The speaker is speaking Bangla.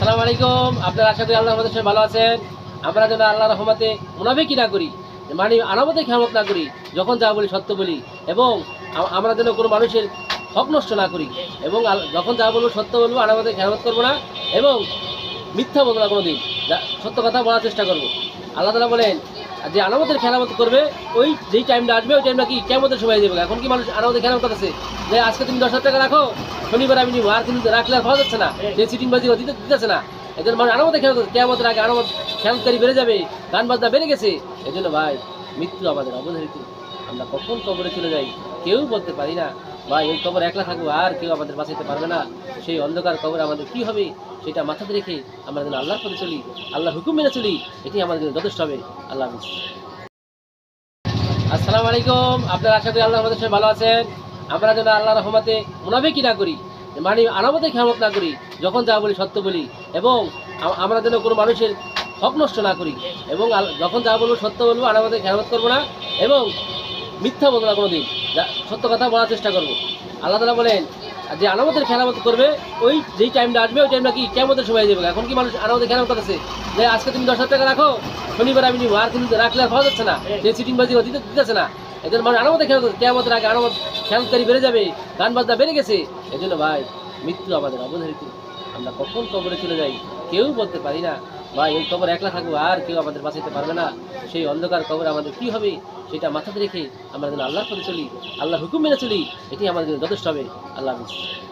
আসসালামু আলাইকুম। আপনার আশা করি আল্লাহ আমাদের সবাই ভালো আছেন। আমরা যেন আল্লাহ রহমতে মুনাফিকি না করি মানে আনামতে খেয়ামত না করি, যখন যা বলি সত্য বলি, এবং আমরা যেন কোনো মানুষের হক নষ্ট না করি, এবং যখন যা বলব সত্য বলব আনামতে খেয়ামত করব না, এবং মিথ্যা বলব না কোনো দিন সত্য কথা বলার চেষ্টা করব। আল্লাহ তালা বলেন যে আনামতের খেলামত করবে, ওই যেই টাইমটা আসবে, ওই টাইমটা কি কেমতের সময় দেবে? এখন কি মানুষ আনামতের খেলামত করতেছে? যে আজকে তুমি দশ হাজার টাকা রাখো, শনিবার আমি নিবো, আর কিন্তু রাখলে আর পাওয়া যাচ্ছে না। যে সিটিং বাজি দিতে দিতেছে না। এদের মানুষ আনামতে খেলা কেমতের আগে আনামত খেলকারি বেড়ে যাবে গান বাজনা বেড়ে গেছে। এই জন্য ভাই মৃত্যু আমাদের অবধারিত আমরা কখন কবরে চলে যাই, কেউ বলতে পারি না। ভাই ওই কবর একলা থাকব, আর কেউ আমাদের বাঁচাইতে পারবে না। সেই অন্ধকার কবর আমাদের কি হবে? সেটা মাথাতে রেখে আমরা যেন আল্লাহর পথে চলি, আল্লাহর হুকুম মেনে চলি এটি আমাদের জন্য যথেষ্ট হবে। আল্লাহ আসসালামু আলাইকুম। আপনার আশা করি আল্লাহ আমাদের সবাই ভালো আছেন। আমরা যেন আল্লাহ রহমতে কি না করি মানে আনামতে খেয়ামত না করি, যখন যা বলি সত্য বলি, এবং আমরা যেন কোনো মানুষের হক নষ্ট না করি, এবং যখন যা বলব সত্য বলব আনামতে খেয়ামত করব না, এবং মিথ্যা বলব না কোনো দিন সত্য কথা বলার চেষ্টা করব। আল্লাহ তালা বলেন যে আনামতের খেলামত করবে ওই যেই টাইমটা আসবে ওই টাইমটা কি কেমতের সময় দেবে। এখন কি মানুষ আনামতের খেলামত করতেছে? যে আজকে তুমি দশ হাজার টাকা রাখো শনিবার আমি নিবো আর কিন্তু রাখলে আর পাওয়া যাচ্ছে না। যে সিটিং বাজি দিতে দিতেছে না। এদের মানুষ আনামতে খেলা কেমতের আগে আনামত খেলকারি বেড়ে যাবে গান বাজনা বেড়ে গেছে। এই জন্য ভাই মৃত্যু আমাদের অবধারিত। আমরা কখন কবরে চলে যাই কেউ বলতে পারি না। ভাই ওই কবর একলা থাকব, আর কেউ আমাদের বাঁচাইতে পারবে না। সেই অন্ধকার কবর আমাদের কি হবে, সেটা মাথাতে রেখে আমরা যেন আল্লাহর পথে চলি আল্লাহ হুকুম মেনে চলি এটি আমাদের যথেষ্ট হবে। আল্লাহ হাফিজ।